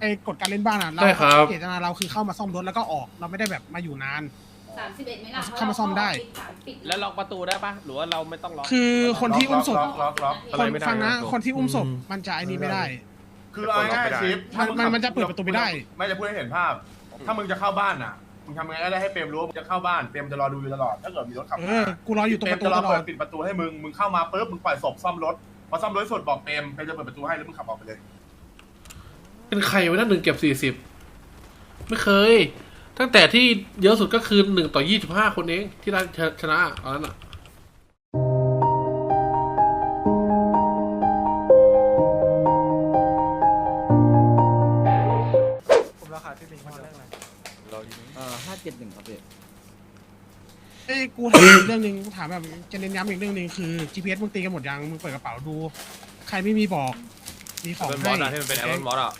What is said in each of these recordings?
ไอ้กฎการเล่นบ้านอะเราใช่ครับ เจตนาเราคือเข้ามาซ่อมรถแล้วก็ออก เราไม่ได้แบบมาอยู่นาน สามสิบเอ็ดไหมล่ะเข้ามาซ่อมได้ปิดแล้วล็อกประตูได้ปะหรือว่าเราไม่ต้องล็อก คือคนที่อุ้มศพล็อกล็อกล็อกคอะไรนไม่ได้ฟังนะครับคนที่อุ้มศพอืม มันจะไอ้นี่ไม่ได้ คือเอาง่ายๆชิปมันมันมันจะเปิดประตูไม่ได้ ไม่จะพูดให้เห็นภาพ ถ้ามึงจะเข้าบ้านน่ะมึงทำยังไงก็ได้ให้เปรมรู้ว่ามึงจะเข้าบ้านเปรมจะรอดูอยู่ตลอดถ้าเกิดมีรถขับเอมาอกูรออยู่ตรงเปรปมระตูจะรอตลอเปิดดปิดประตูให้มึงมึงเข้ามาปุ๊บมึงปล่อยศพซ่อมรถพอซ่อมรถเสร็จบอกเปรมเปรมจะเปิดประตูให้แล้วมึงขับออกไปเลย เป็นใครวะนั่นหนึ่งเก็บสี่สิบไม่เคย ตั้งแต่ที่เยอะสุดก็คือหนึ่งต่อยี่สิบห้าคนเอง ที่ได้ชนะตอนนั้นอะผมราคาที่หนึ่งมาเรื่องอะไรเอ่อห้าเจ็ดหนึ่งครับพี่เอ้ยกูถามอีกเรื่องหนึ่งกูถามแบบจะเน้นย้ำอีกเรื่องหนึ่งคือ GPS มึงตีกันหมดยังมึงเปิดกระเป๋าดู ใครไม่มีบอก มีของเป็นมอให้สอะที่มันเป็นแอรอนมอสอะ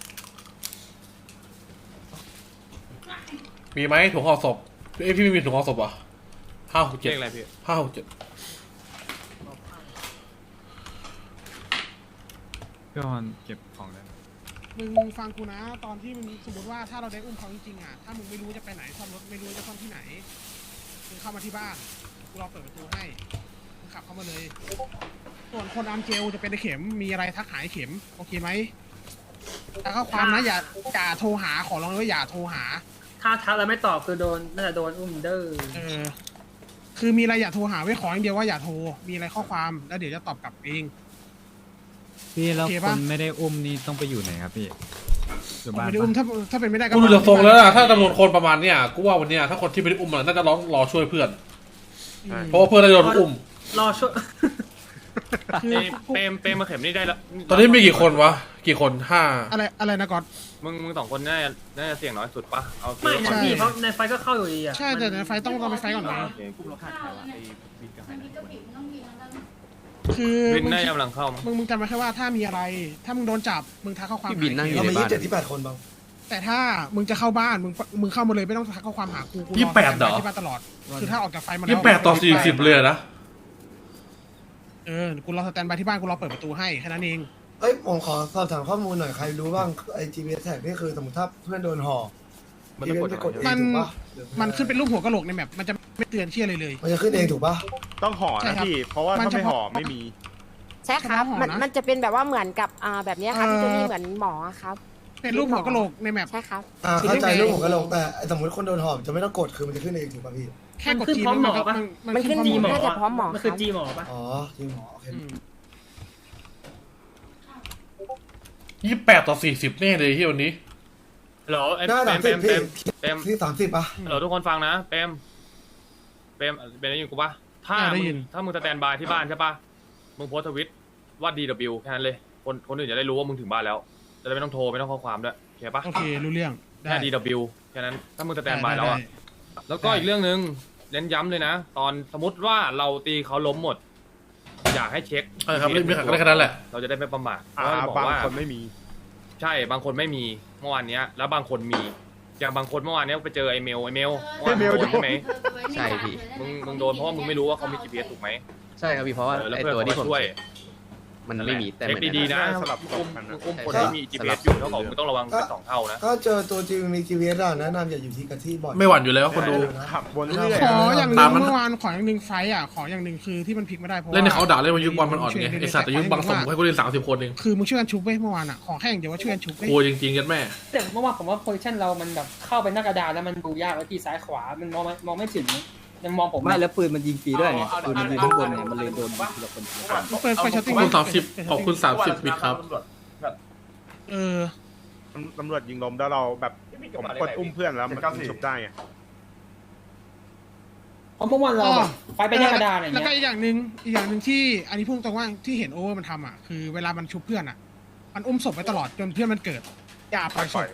มีไหมถุงห่อศพเอ้ยพี่ไม่มีถุงห่อศพเหรอะห้าหกเรีเจ็ดยกอะไรพี่ห้าหกเจ็ดพี่ออนเก็บของได้มึงฟังกูนะ ตอนที่มึงสมมติว่าถ้าเราได้อุ้มเขาจริงๆอะ ถ้ามึงไม่รู้จะไปไหนซ่อมรถไม่รู้จะซ่อมที่ไหน มึงเข้ามาที่บ้าน กูรอเปิดประตูให้ มึงขับเข้ามาเลย ส่วนคนอัมเจลจะเป็นไอ้เข็ม มีอะไรทักหายเข็ม โอเคไหมแล้วก็ความนะอย่าอย่าโทรหาขอร้องเลยว่าอย่าโทรหา ถ้าทักแล้วไม่ตอบคือโดนน่าจะโดนอุ้มเด้อเออ คือมีอะไรอย่าโทรหาไว้ขออย่างเดียวว่าอย่าโทร มีอะไรข้อความแล้วเดี๋ยวจะตอบกลับเอง พี่แล้วโอเคคปะ นไม่ได้อุ้มนี่ต้องไปอยู่ไหนครับพี่อยู่บ้านไม่ได้อุ้มปะถ้าถ้าเป็นไม่ได้ก็กูดูจากทรงแล้วนะถ้าจำนวนคนประมาณเนี้ยกูว่าวันเนี้ยถ้าคนที่ไม่ได้อุ้มมันน่าจะร้องรอช่วยเพื่อน อืมเพราะว่าเพื่อนน่าจะโดนอุ้ม รอช่วย คือเอ้ยเปรมเปรมมาเข็มนี่ได้แล้วตอนนี้มีกี่คนวะ กี่คนห้าอะไรอะไรนะก๊อต มึงมึงสองคนน่าจะน่าจะเสี่ยงน้อยสุดปะเอาไม่คิดนะว่าพี่เพราะในไฟก็เข้าอยู่ดีอะใช่แต่ในไฟต้องต้องไปไฟก่อนไหมโอเคกลุ่มเราขาดใครวะไอ้บิ๊กกับใครก็ผิดมันต้องมีทั้งนั้นคือวินมึงน่าคิดจะกำลังเข้ามั้งมึงมึงจำไว้แค่ว่าถ้ามีอะไร ถ้ามึงโดนจับมึงทักข้อความพี่บินนั่งอยู่หาในเข็มบ้านเจ็ดที่แปดคนบ้างแต่ถ้ามึงจะเข้าบ้านมึงมึงเข้ามาเลยไม่ต้องทักข้อความหากูกูรอยี่สิบแปดเหรอ ที่บ้านตลอด คือถ้าออกจากไฟมาแล้วยี่สิบแปดต่อสี่สิบเลยนะเออกูรอสแตนบายที่บ้านกูรอเปิดประตูให้แค่นั้นเองเอ้ยผมขอสอบถามข้อมูลหน่อยใครรู้บ้างไอ GPS แท็กนี่คือสมมติถ้าเพื่อนโดนห่อ มัน GPS ต้องกดจะกดเอมังนถูกปะมันขึ้นเป็นรูปหัวกะโหลกในแมปมันจะไม่เตือนเชี่ยอะไรเลย มันจะขึ้นเองถูกปะต้องห่อใช่นะครับพี่ เพราะว่ามันถ้าไม่เฉพาะ ห่อไม่มี ใช่ครับเฉพาะหอมันนะมันจะเป็นแบบว่าเหมือนกับอ่าแบบเนี้ยครับเอ่อที่จะมีเหมือนหมอครับ เป็นรูปหัวกะโหลกในแมป ใช่ครับ อ่าเข้าใจเรื่องของกระโหลกแต่สมมติคนโดนห่อจะไม่ต้องกดคือมันจะขึ้นเองถูกปะพี่ แค่กดมันขึ้นจีพร้อมหมอก็ปะมันขึ้นจีหมอน่าจะพร้อมหมอมันคือครับจีหมอปะอ๋อจริงหมอโอเคอืมยี่สิบแปดต่อสี่สิบแน่เลยที่วันนี้เหรอไอ้หน้าเปรสามมเปรสิบมเปรพี่มเปรมที่สามสิบปะเหรอทุกคนฟังนะเปรมเปรมเป็นได้ยินกูปะถ้าอ่าได้มึยิงนถ้ามึงสแตนบายที่บ้านใช่ปะมึงโพสต์ทวิตว่า DW แค่นั้นเลย คนคนอื่นจะได้รู้ว่ามึงถึงบ้านแล้วจะได้ไม่ต้องโทรไม่ต้องข้อความด้วยโอเคปะโอเครู้เรื่องได้แค่ DW แค่นั้นถ้ามึงสแตนบายได้แล้วอะได้แล้วก็อีกเรื่องหนึ่ง เน้นย้ำเลยนะ ตอนสมมติว่าเราตีเขาล้มหมด อยากให้เช็คเออครับเล่นไม่ขัดก็ได้แค่นั้นแหละเราจะได้ไม่ประมาทอ่าเพระบอกบางว่าคนไม่มี ใช่บางคนไม่มีเมื่อวานเนี้ย แล้วบางคนมี อย่างบางคนเมื่อวานเนี้ยไปเจอไอเมลไอเมลเมื่อวานไอ้เมลโดนใช่ไหมใช่พี่ มึงมึงโดนเพราะว่ามึงไม่รู้ว่าเขามี GPS ถูกไหมใช่ครับพี่เพราะว่าเออแล้วไอเพื่อนตัวเขาที่มาผมช่วย มันไม่มีแต่เช็คเหมือนดีๆนะสลับมึงอุ้มกันนะมึงอุ้มคนที่มี GPS อยู่เท่ากับมึงต้องระวังเป็นสองเท่านะถ้าเจอตัวจริงมี GPS อะแนะนำอย่าอยู่ที่กะที่บ่อยไม่หวั่นอยู่แล้วคนดู ขับวนเรื่อยขออย่างหตานึ่มงมันเมื่อวานขออย่างหนึ่งไฟต์อะขออย่างหนึ่งคือที่มันพลิกไม่ได้เพราะว่าเล่นในเขาด่าเล่นมายุคบอลมันอ่อนไงไอสัตว์แต่ยุคบางสมให้กูเล่นสามสิบคนเองคือมึงช่วยกันชุบเว้ยเมื่อวานอะขอแค่อย่างเดียวว่าช่วยกันชุบเว้ยกลัวจริงๆกันแม่ แต่เมื่อวานผมว่าโพซิชันเรามันแบบเข้าไปหน้ากระดานแล้วมันดูยากว่าที่ซ้ายขวามันมองไม่มองไม่ถึง ยังมองผมไม่แล้วปืนมันยิงฟรีด้วยไงปืนมันยิงข้างบนเนี่ยมันเลยโดนทีละคนทีละคนมึงเปิดไฟช็อตติ้งขอบคุณสามสิบขอบคุณสามสิบบิตครับเออๆตำรวจยิงลมแล้วเราแบบผมกดอุ้มเพื่อนแล้วมันชุบได้ไงเพราะเมื่อวานเราแบบไปไปหน้ากระดานอย่างแล้วเงี้ก็ยอีกอย่างหนึ่งอีกอย่างหนึ่งที่อันนี้พูดตรงว่าที่เห็นโอเวอร์มันทำอะคือเวลามันชุบเพื่อนอะ มันอุ้มศพไว้ตลอดจนเพื่อนมันเกิดอย่าปล่อยศพ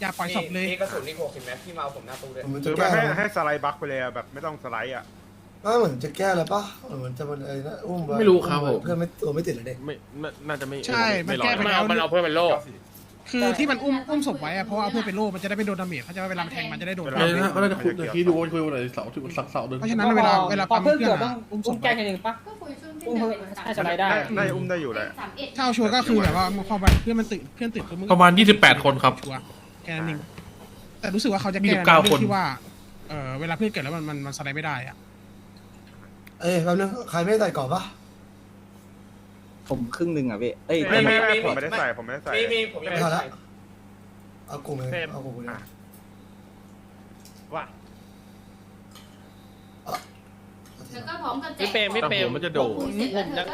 อย่าปล่อยศพเลยกระสุนนี่หกสิบแม็กที่มาผมหน้าตู้เลยเหมือนคืจะอแก้ให้แล้วให้สไลด์บัคไปเลยอะแบบไม่ต้องสไลด์อะไม่เหมือนจะแก้แล้วปะเหมือนจะมันอะไรนะอุ้มว้ไม่รู้ครับผม เพื่อนไม่ตัวไม่ติดเลยเด็กไม่น่าจะไม่ใช่มันแก้ไป มันแล้วเอามันเอาเพื่อนเป็นโลก คือที่มันอุ้มอุ้มศพไว้อะเพราะว่าเอาเพื่อนเป็นโล่มันจะได้ไม่โดนดาเมจเขาจะเวลามันแทงมันจะได้โดนเวเอลาอนะก็น่าจะคุยเดี๋ยวคิดดูว่าคุยวันไหนเสาร์ที่สักเสาร์หนึ่งเพราะฉะนั้นเวลาเวลาพอปั๊มเพื่อนเพื่อเกินดต้ออะงอุ้มศอุ้พมแก้ไว้ทีหนึ่งปะ ก็คุยช่วงที่อุ้มให้สไลด์ได้น่าจะอุ้มได้อยู่แหละ สามเอ็ด ถ้าเอาชัวร์ก็คือแบบว่ามึงพอไปเพื่อนมันตื่นเพื่อนตื่นปุ๊บมึงประมาณ 28 คนครับ ชัวร์ แค่นั้นเองแต่รู้สึกว่าเขาจะมีแก้สิบเก้าเรื่คนที่ว่า เออเวลาเพื่อนเกิดแล้วมันมันมันสไลด์ไม่ได้อะเอ้ยแป๊บนึงใครไม่ใส่กรอบปะผมครึ่งหนึ่งอะพี่เอ้ยไม่ไม่ไม่ผผมไม่ได้ใส่ผมไม่ได้ใส่ไม่ทันละเอากลุ่มเลยเอากลุ่มเลยว่าแล้วก็พร้อมกันแจกพี่เปรมพี่เปรมมันจะโดดเสร็จแล้วเธ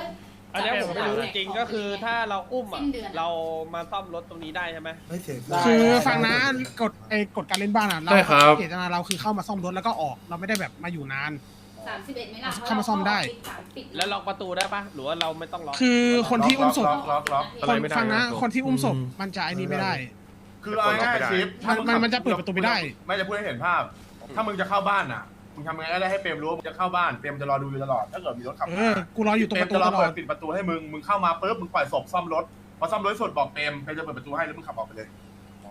อก็อันเนี้ยผมไม่รู้จริงๆก็คือถ้าเราอุ้มอะสิ้นเดือนเรามาซ่อมรถตรงนี้ได้ใช่ไหม ไม่เสียคือฟังนะกฎไอ้กฎการเล่นบ้านอะเราได้ครับ เจตนาเราคือเข้ามาซ่อมรถแล้วก็ออกเราไม่ได้แบบมาอยู่นาน สามสิบเอ็ดไหมล่ะเข้ามาซ่อมได้ปิดแล้วล็อกประตูได้ปะหรือว่าเราไม่ต้องล็อกคือคนที่อุ้มศพล็อกล็อกล็อก คนฟังนะคนที่อุ้มศพมันจะไอ้นี้ไม่ได้ คือเอาง่ายๆชิปมันมันมันจะเปิดประตูไม่ได้ ไม่จะพูดให้เห็นภาพ ถ้ามึงจะเข้าบ้านอะ มึงทำยังไงก็ได้ให้เปรมรู้ว่ามึงจะเข้าบ้านเปรมจะรอดูอยู่ตลอดถ้าเกิดมีรถขับเอมาอกูรออยู่ตรงเปรปมระตูจะรตอลอเปิดดปิดประตูให้มึงมึงเข้ามาปุ๊บมึงปล่อยศพซ่อมรถพอซ่อมรถสุดบอกเปรมเปรมจะเปิดประตูให้แล้วมึงขับออกไปเลย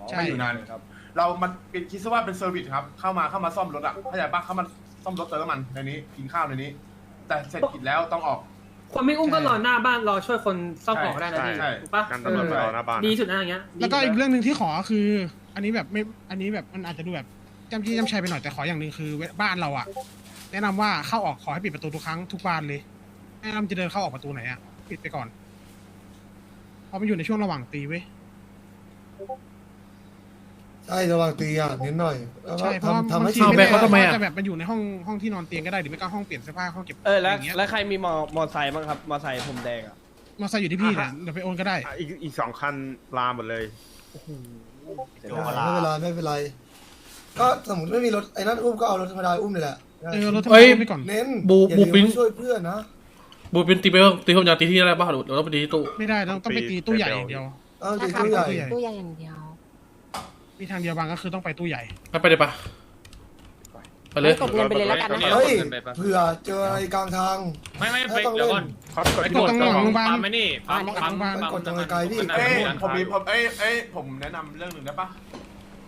ใช่ไม่อยู่นานครับเรามันเป็นคิดซะว่าเป็นเซอร์วิสครับเข้ามาเข้ามาซ่อมรถอะเข้าใจปะเข้ามาซ่อมรถเติมน้ำมันในนี้กินข้าวในนี้ แต่เสร็จกิจแล้วต้องออก คนไม่อุ้มก็รอหน้าบ้านรอช่วยคนซ่อมของได้นะพี่ใช่ถูกปะการตำรวจไปรอหน้าบ้าน ดีสุดนะอย่างเงี้ยแล้วก็อีกดีสุดเรื่องหนึ่งที่ขอคือ อันนี้แบบไม่อันนี้แบบมันอาจจะดูแบบ จำที่จำชัยไปหน่อยแต่ขออย่างหนึ่งคือบ้านเราอะแนะนำว่าเข้าออกขอให้ปิดประตูทุกครั้งทุกบานเลยแนะนำจะเดินเข้าออกประตูไหนอะปิดไปก่อนเพราะมันอยู่ในช่วงระหว่างตีเว้ย ใช่ระวังตีอะนิดหน่อยแล้วก็ใช่เพราะว่าทำทำให้บางทีชินเอาแบกเขาทำไมอะ จะแบบมันอยู่ในห้องห้องที่นอนเตียงก็ได้หรือไม่ก็ห้องเปลี่ยนเสื้อผ้าห้องเก็บเออแล้วย่างเงี้ยแล้วใครมีมอมอไซค์บ้างครับ มอไซค์ผมแดงอะมอไซค์อยู่ที่พี่เนี่ยเดี๋ยวไปโอนก็ได้ อะอีกอีกสองคันลามหมดเลย ไม่เป็นไรไม่เป็นไร ก็สมมติไม่มีรถไอ้นั่นอุ้มก็เอารถธรรมดาอุ้มเลยแหละเออรถธรรมเอ้ดายไปก่อนเน้นบูอย่าบูลืมปิ้ง ช่วยเพื่อนนะบูเป็นตีไปเพิ่มตีเพิ่มยาตีที่อะไรบ้างหรือเราต้องไปตีที่ตู้ไม่ได้ต้องต้องไปตีตู้ใหญ่อย่างเดียว เอาใช่ตีครับตู้ใหญ่ตู้ใหญ่อย่างเดียวมีทางเดียวบางก็คือต้องไปตู้ใหญ่ ไปไปเลยปะไปเลยกดเงินไปเลยแล้วกันนะคะเฮ้ยเผื่อเจออะไรกลางทางไม่ไม่ไม่ต้องเล่นเขากดไอ้กดตรงหลังโรงพยาบาล ปั๊มไม่นี่ปั๊มปั๊ปั๊มมมันกดตรงไกลๆพี่เอ้ยผมมีผมเอ้ยเอ้ยผมแนะนำเรื่องหนึ่งได้ปะ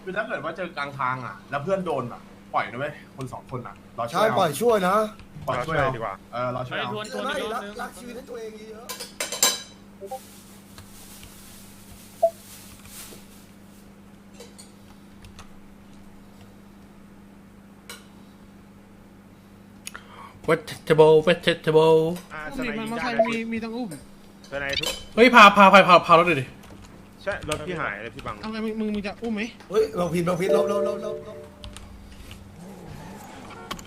คือถ้าเกิดว่าเจอกลางทางอะ แล้วเพื่อนโดนอะ ปล่อยนะเว้ยคนสองคนอะรอช่วใช่ยเอาปล่อยช่วยนะปล่อยเราช่ช่ววยยเอาดีกว่าเออรอช่วยเอาทวนทวนไม่ทวนรักรักชีวิตให้ตัวเองเยอะเวทเทเบิลเวทเทเบิลอ่าสมีไนมันยิงมอได้ไซค์เลยมีมีต้องอุ้มสไนทุกเฮ้ยพาพาพาพาพารถหน่อยดิ ใช่รถพี่หายเลยพี่บังเอาไงมึงมึงมึงจะอุ้มไหมเฮ้ยเราผิดเราผิดเราเราเราเรา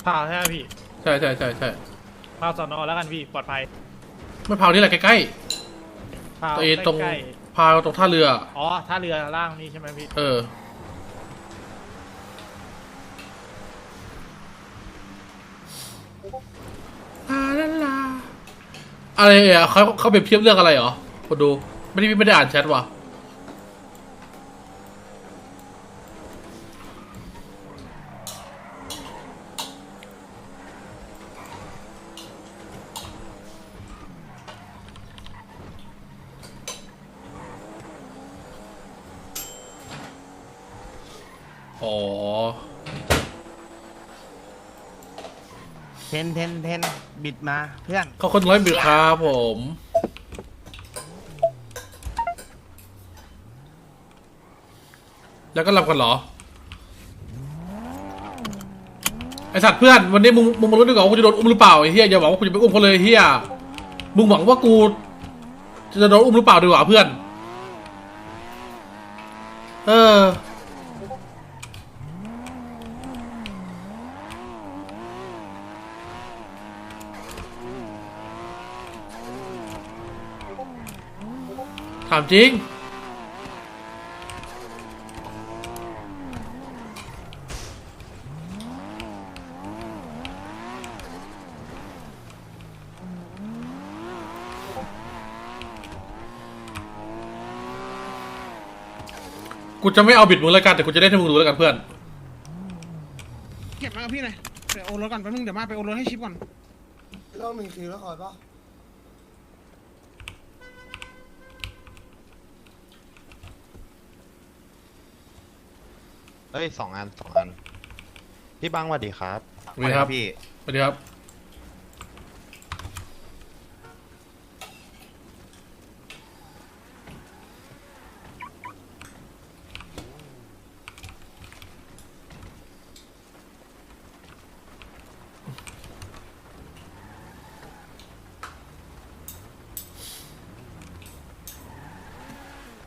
พาใช่ไหมพี่ใช่ใช่ใช่ใช่พาสอนอแล้วกันพี่ปลอดภัยไม่พาวนี่แหละใกล้พาๆตัวเองตรงใกล้พาวตรงท่าเรือ ๆอ๋อท่าเรือล่างนี่ใช่ไหมพี่เออ ลาลาลา อะไรอะเขาเขาเปรียบเทียบเรื่องอะไรเหรอคนดู ไม่ได้ไม่ได้อ่านแชทว่ะ อ๋อเทนเทนเทนบิดมาเพื่อนเขาคนร้อยบิดครับผม แล้วก็รับกันเหรอ ไอสัตว์เพื่อน วันนี้มึงมึงมารู้ดีกว่าว่ากูจะโดนอุ้มหรือเปล่าไอ้เฮียอย่าหวังว่ากูจะไปอุ้มเขาเลยไอ้เฮียมึงหวังว่ากู จะโดนอุ้มหรือเปล่าดีกว่าเพื่อน เออามจริง กูจะไม่เอาบิดมึงแล้วกัน แต่กูจะเล่นให้มึงรู้แล้วกันเพื่อน เก็บมากับพี่หน่อยไปโอนรถก่อนแป๊บนึงเดี๋ยวมาไปโอนรถให้ชิปก่อนต้องมีคิวแล้วคอยปะ อ้ยสองอันสองอัน พี่บังสวัสดีครับสวัสดีครับพี่ สวัสดีครับ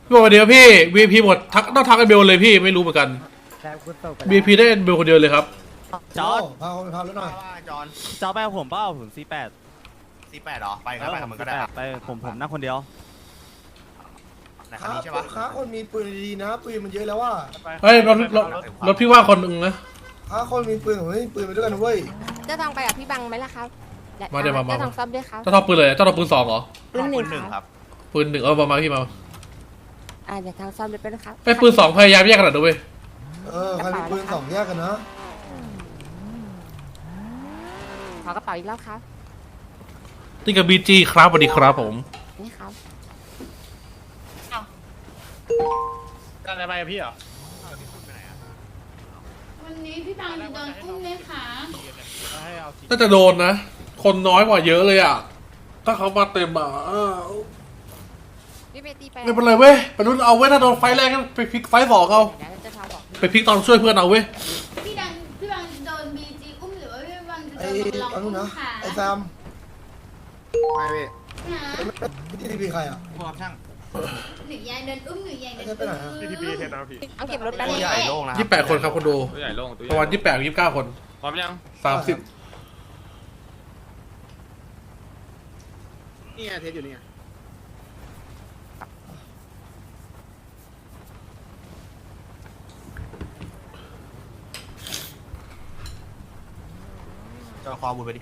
พี่บอกวัาเดี๋ยวพี่วีพีหมดทักต้องทักกันเบลเลยพี่ไม่รู้เหมือนกัน VIP ได้เบลคนเดียวเลยครับจอดพาเขาไปพาแล้วหน่อยจอนจอไปกับผมเปล่าผมสี่แปดสี่แปดหรอ ไปก็ไปกับมึงก็ได้ไปผมผมนั่งคนเดียวไหนคันนี้ใช่ปะค้าคนมีปืนดีๆนะ ปืนมันเยอะแล้วว่าเฮ้ยรถรถรถพี่ว่างคนหนึ่งนะค้าคนมีปืนผมไม่มีปืนไปด้วยกันนะเว้ยเจะทองไปกับพี่บังไหมล่ะครับและมาเดี๋ยวมามาเจะทองซ้อมด้วยครับเจ้าทองปืนเลยเจ้าทองปืนสองเหรอปืนหนึ่งหนึ่งคครับรับปืนหนึ่งเอามามาพี่มาอ่าเดี๋ยวทางซ้อมด้วยนะครับไอ้ยปืนสองพยายามแยกกันหน่อยด้วย เออใครมีปืนสองแยกกันนะขอกระเป๋าอีกรอบครับ นี่กับบีจีครับสวัสดีครับผม นี่ครับ กันอะไรกับพี่เหรอวันนี้พี่บังจะโดนอุ้มไหมคะให้เอาสีน่าจะโดนนะ คนน้อยกว่าเยอะเลยอะ ถ้าเขามาเต็มอะเออ พี่เบตีไปไม่เป็นไรเว้ยไปรุ่นเอาเว้ยถ้าโดนไฟแรกก็ไปพลิกไฟสองเอาเดี๋ยวเจะทองบอกไปพลิกตอนช่วยเพื่อนเอาเว้ยพี่ดังพี่บังจะโดนบีจีอุ้มหรือว่าพี่บังจะไอ้โดนลองอันนู้อุ้นมนะค่ะไอ้แซมไม่พี่นะพี่ทีพีใครอะพวกช่างหนูยายเดินอุ้มหนูยายเดินไม่ใช่ไปไหนอะพี่ทีพีเทสนะพี่เอาเก็บรถแป๊บตัวนึง ใหญ่โล่งนะยี่สิบแปดคนครับคนดูตัวใหญ่โล่งตัวใหปญ่ระมาณยี่สิบแปดยี่สิบเก้าคนพร้อมยังสามสิบนี่ไงเทสอยู่นี่ไง จอน คอบุญไปดิ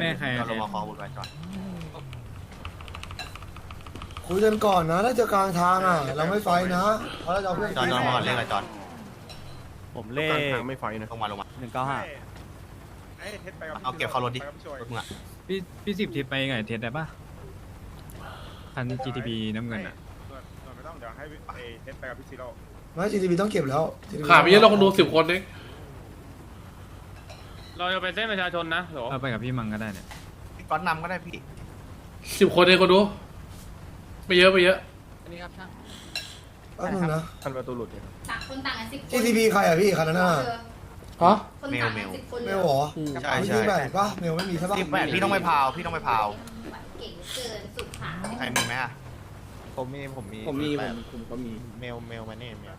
แม่ใครจอนลงมาคอบุญไปจอนคุยกันก่อนนะถ้าเจอกลางทางอะ เราไม่ไฟนะเพราะเราจะเอาเพื่อนจอนจอนมาก่อนเรียกอะไรจอนผมเลขทางไม่ไฟนะลงมาลงมาหนึ่งเก้าห้าไอ้เทสไปกับเอาเก็บเข้ารถดิไปกับพี่ช่วยรถมึงอะพี่พี่สิบทิปไปไงเทสได้ปะคัน GTB น้ำเงินอะไม่ไม่ต้องเดี๋ยวให้ไอ้เทสไปกับพี่ซีโร่ไม่จีทีพีต้องเก็บแล้ว GTP ขาดไปเยอะเราคนดูสิบคนเอง เราจะไปเส้นประชาชนนะเหรอเอาไปกับพี่มังก็ได้เนี่ยพี่ก้อนนำก็ได้พี่ สิบคนเองคนดูไม่เยอะไม่เยอะแป๊บนึงนะ ทันประตูหลุดเนี่ยต่างคนต่างกันสิบคน GTP ใครอะพี่คันนั้นน่ะฮะคนต่างกันสิบคนเมเลยลเหรอใช่ไม่ใช่มีแบ่งปะเมลไม่มีใช่ปะสิบแปดพี่ต้องไปพาวพี่ต้องไปพาวเก่งเกินสุดขาใครมีไหมอะผมมีผมมีผมมีผมผมก็มีเมลเมลมาเนี่ยเมล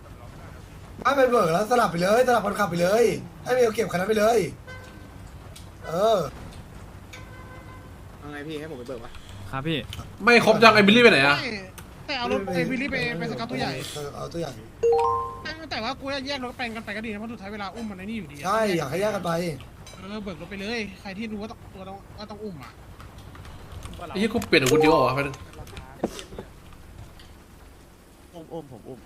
ไม่ไปเบิกแล้วสลับไปเลยสลับคนขับไปเลยให้เมลเก็บคันนั้นไปเลย เออ เอาไงพี่ให้ผมไปเบิกปะครับพี่ ไม่ครบยังไอ้บิลลี่ไปไหนอะไม่แต่เอารถไอ้วิลลี่ไปไปสกัดตัวใหญ่เอาตัวใหญ่แต่ว่ากูแยกรถแปลงกันไปก็ดีนะเพราะสุดท้ายเวลาอุ้มมันในนี่อยู่ดีอะใช่อยากให้แยกกันไปเออเบิกรถไปเลย ใครที่รู้ว่าต้องตัวต้องว่าต้องอุ้มอะไอ้ยี่กูเปลี่ยนกับคุณดิวเหรอวะไปบนึงอุ้มอุ้มผมอุ้ม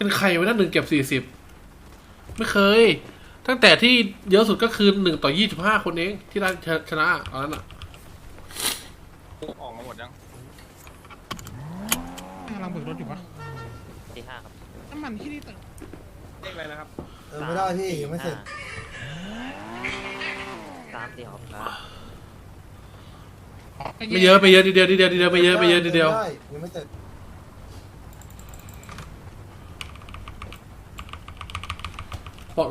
เป็นใครวะนั่นหนึ่งเก็บสี่สิบไม่เคย ตั้งแต่ที่เยอะสุดก็คือหนึ่งต่อยี่สิบห้าคนเอง ที่ได้ชนะตอนนั้นอะออกมาหมดยังกำลังเบิกรถอยู่ปะที่ห้าครับน้ำมันที่นี่เติมเลขอะไรนะครับเออไม่ได้พี่ยังไม่เสร็จสามสี่ครับไม่เยอะไปเยอะทีเดียวทีเดียวทีเดียวไม่เยอะไม่เยอะทีเดียวไม่ได้ยังไม่เสร็จ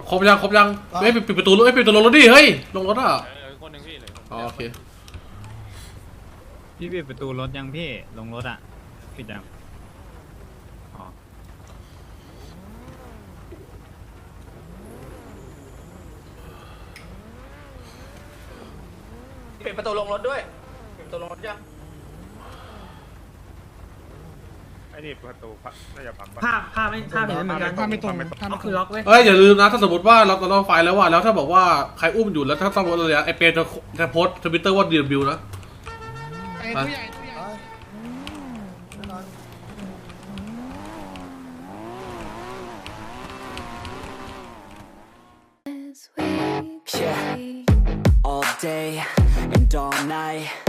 ครบยังครบยังเฮ้ยปิดปิดประตูรถเฮ้ยปิดประตูรถดิเฮ้ยลงรถอะเออคนหนึ่งพี่เลยอ๋อโอเคพี่ปิดประตูรถยังพี่ลงรถอะปิดยังอ๋อปิดประตูลงรถด้วยปิดประตูลงรถยัง ไอ้ นี่ประตูพักน่าจะพังปะ ภาพภาพไม่ภาพเห็นเหมือนกันภาพไม่ตรงภาพไม่ตรงล็อกเว้ยเอ้ยอย่าลืมนะ ถ้าสมมติว่าเราเราไฟแล้วว่าแล้วถ้าบอกว่าใครอุ้มอยู่แล้วถ้าต้องรถอะไรอะไอเปย์จะจะโพสทวิตเตอร์ว่าดีบิวนะ ไอ้ตัวใหญ่ตัวใหญ่ไปไม่นอน Yeah. day and all night.